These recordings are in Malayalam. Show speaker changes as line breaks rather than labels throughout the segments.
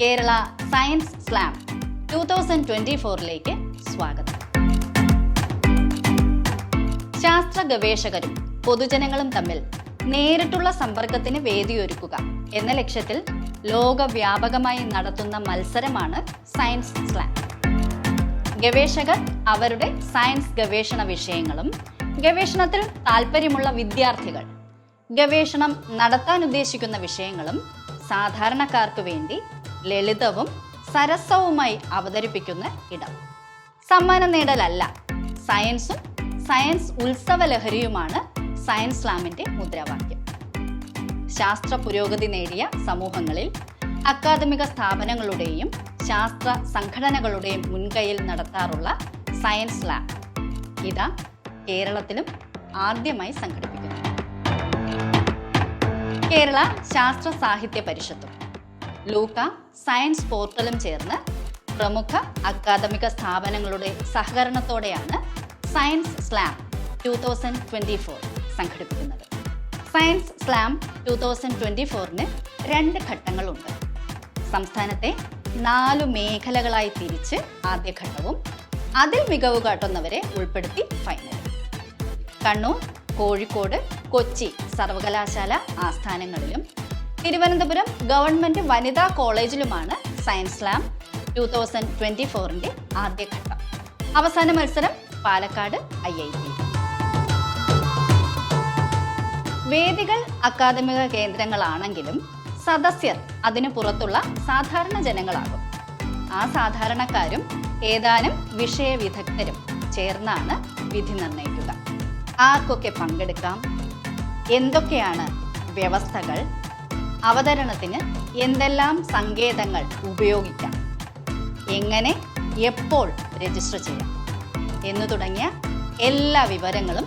Kerala science slam two thousand twenty ഫോറിലേക്ക് സ്വാഗതം. ശാസ്ത്ര ഗവേഷകരും പൊതുജനങ്ങളും തമ്മിൽ നേരിട്ടുള്ള സമ്പർക്കത്തിന് വേദിയൊരുക്കുക എന്ന ലക്ഷ്യത്തിൽ ലോകവ്യാപകമായി നടത്തുന്ന മത്സരമാണ് സയൻസ് സ്ലാം. ഗവേഷകർ അവരുടെ സയൻസ് ഗവേഷണ വിഷയങ്ങളും ഗവേഷണത്തിൽ താല്പര്യമുള്ള വിദ്യാർത്ഥികൾ ഗവേഷണം നടത്താൻ ഉദ്ദേശിക്കുന്ന വിഷയങ്ങളും സാധാരണക്കാർക്ക് വേണ്ടി ലളിതവും സരസവുമായി അവതരിപ്പിക്കുന്ന ഇടം. സമ്മാനം നേടലല്ല. സയൻസും സയൻസ് ഉത്സവ ലഹരിയുമാണ് സയൻസ് സ്ലാമിന്റെ മുദ്രാവാക്യം. ശാസ്ത്ര പുരോഗതി നേടിയ സമൂഹങ്ങളിൽ അക്കാദമിക സ്ഥാപനങ്ങളുടെയും ശാസ്ത്ര സംഘടനകളുടെയും മുൻകൈയിൽ നടത്താറുള്ള സയൻസ് ലാബ് ഇതാ കേരളത്തിലും ആദ്യമായി സംഘടിപ്പിക്കുന്നു കേരള ശാസ്ത്ര സാഹിത്യ പരിഷത്തും ലൂക്ക സയൻസ് പോർട്ടലും ചേർന്ന് പ്രമുഖ അക്കാദമിക സ്ഥാപനങ്ങളുടെ സഹകരണത്തോടെയാണ് science slam two thousand twenty four സംഘടിപ്പിക്കുന്നത്. Science slam two thousand twenty ഫോറിന് രണ്ട് ഘട്ടങ്ങളുണ്ട്. സംസ്ഥാനത്തെ നാലു മേഖലകളായി തിരിച്ച് ആദ്യഘട്ടവും അതിൽ മികവ് കാട്ടുന്നവരെ ഉൾപ്പെടുത്തി ഫൈനൽ കണ്ണൂർ കോഴിക്കോട് കൊച്ചി സർവകലാശാല ആസ്ഥാനങ്ങളിലും തിരുവനന്തപുരം ഗവൺമെന്റ് വനിതാ കോളേജിലുമാണ് സയൻസ് ലാം ടു തൗസൻഡ് ട്വന്റി ഫോറിന്റെ ആദ്യഘട്ടം. അവസാന മത്സരം പാലക്കാട് ഐ ഐ ടി വേദികൾ അക്കാദമിക കേന്ദ്രങ്ങളാണെങ്കിലും സദസ്യർ അതിനു പുറത്തുള്ള സാധാരണ ജനങ്ങളാകും. ആ സാധാരണക്കാരും ഏതാനും വിഷയ വിദഗ്ധരും ചേർന്നാണ് വിധി നിർണയിക്കുക. ആർക്കൊക്കെ പങ്കെടുക്കാം? എന്തൊക്കെയാണ് വ്യവസ്ഥകൾ? അവതരണത്തിന് എന്തെല്ലാം സങ്കേതങ്ങൾ ഉപയോഗിക്കാം? എങ്ങനെ എപ്പോൾ രജിസ്റ്റർ ചെയ്യാം? എന്നു തുടങ്ങിയ എല്ലാ വിവരങ്ങളും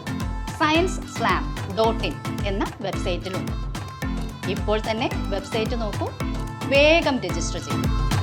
സയൻസ് സ്ലാം ഡോട്ട് ഇൻ എന്ന വെബ്സൈറ്റിലുണ്ട്. ഇപ്പോൾ തന്നെ വെബ്സൈറ്റ് നോക്കൂ. വേഗം രജിസ്റ്റർ ചെയ്യും.